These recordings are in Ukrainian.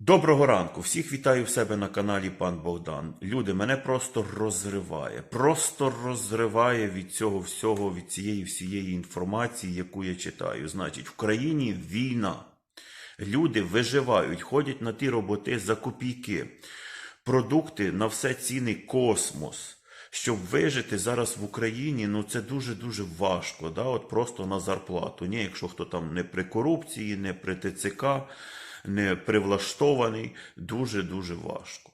Доброго ранку! Всіх вітаю в себе на каналі Пан Богдан. Люди, мене просто розриває. Просто розриває від цього всього, від цієї всієї інформації, яку я читаю. Значить, в країні війна. Люди виживають, ходять на ті роботи за копійки. Продукти на все ціни космос. Щоб вижити зараз в Україні, ну це дуже-дуже важко. Да? От просто на зарплату. Ні, якщо хто там не при корупції, не при ТЦК, не привлаштований, дуже-дуже важко.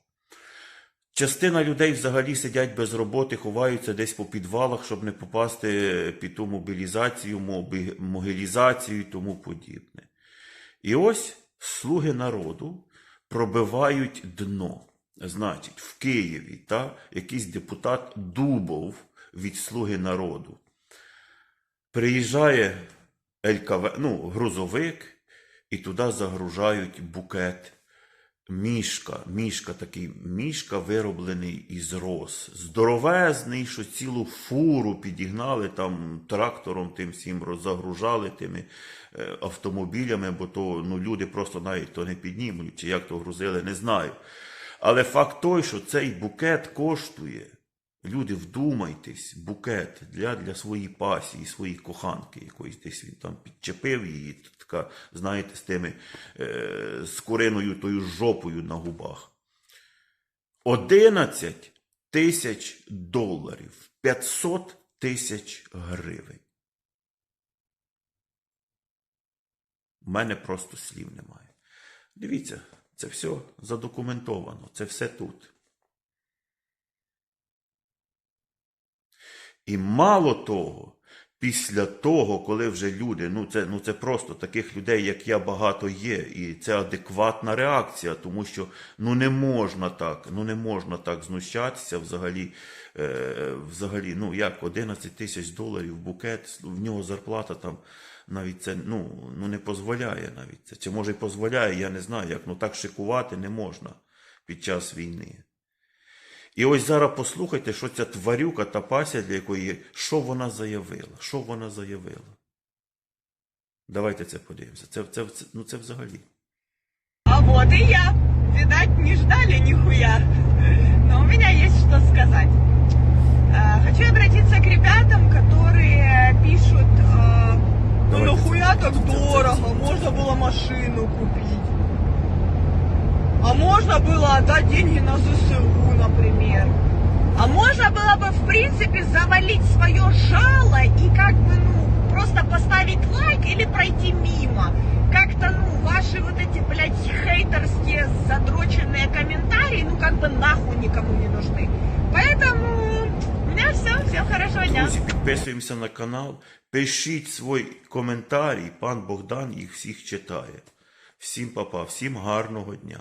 Частина людей взагалі сидять без роботи, ховаються десь по підвалах, щоб не попасти під ту мобілізацію, могилізацію і тому подібне. І ось слуги народу пробивають дно. Значить, в Києві та, якийсь депутат Дубов від Слуги народу приїжджає ЛКВ, ну, грузовик, і туди загружають букет. Мішка, мішка такий, мішка вироблений із роз. Здоровезний, що цілу фуру підігнали там трактором тим всім розагружали тими е, автомобілями, бо то ну, люди просто навіть то не піднімуть, чи як то грузили, не знаю. Але факт той, що цей букет коштує. Люди, вдумайтесь, букет для, для своєї пасії, своєї коханки якоїсь десь він там підчепив її, така, знаєте, з тими е, з куриною тою жопою на губах. 11 тисяч доларів, 500 тисяч гривень. У мене просто слів немає. Дивіться, це все задокументовано, це все тут. І мало того, після того, коли вже люди, ну це, ну це просто таких людей, як я, багато є, і це адекватна реакція, тому що ну не можна так, ну не можна так знущатися взагалі. Е, взагалі, ну як 11 тисяч доларів букет, в нього зарплата там навіть це ну, ну не дозволяє навіть це. Чи може й дозволяє, я не знаю, як ну так шикувати не можна під час війни. І ось зараз послухайте, що ця тварюка та пася, для якої, що вона заявила? Що вона заявила? Давайте це подивимося. Це, це, це, ну це взагалі. А вот и я. Видать, не ждали нихуя. Но у меня есть что сказать. Э, Хочу обратиться к ребятам, которые пишут, э, ну Давайте нахуя це- так це- це- дорого, це- можно было машину купить. А можно было отдать деньги на ЗСУ, например. А можно было бы, в принципе, завалить свое жало и как бы, ну, просто поставить лайк или пройти мимо. Как-то, ну, ваши вот эти, блядь, хейтерские задроченные комментарии, ну, как бы нахуй никому не нужны. Поэтому у меня все, всем хорошего дня. Друзі, підписуємося на канал, пишіть свої коментарі, пан Богдан їх всіх читає. Всім папа, всім гарного дня.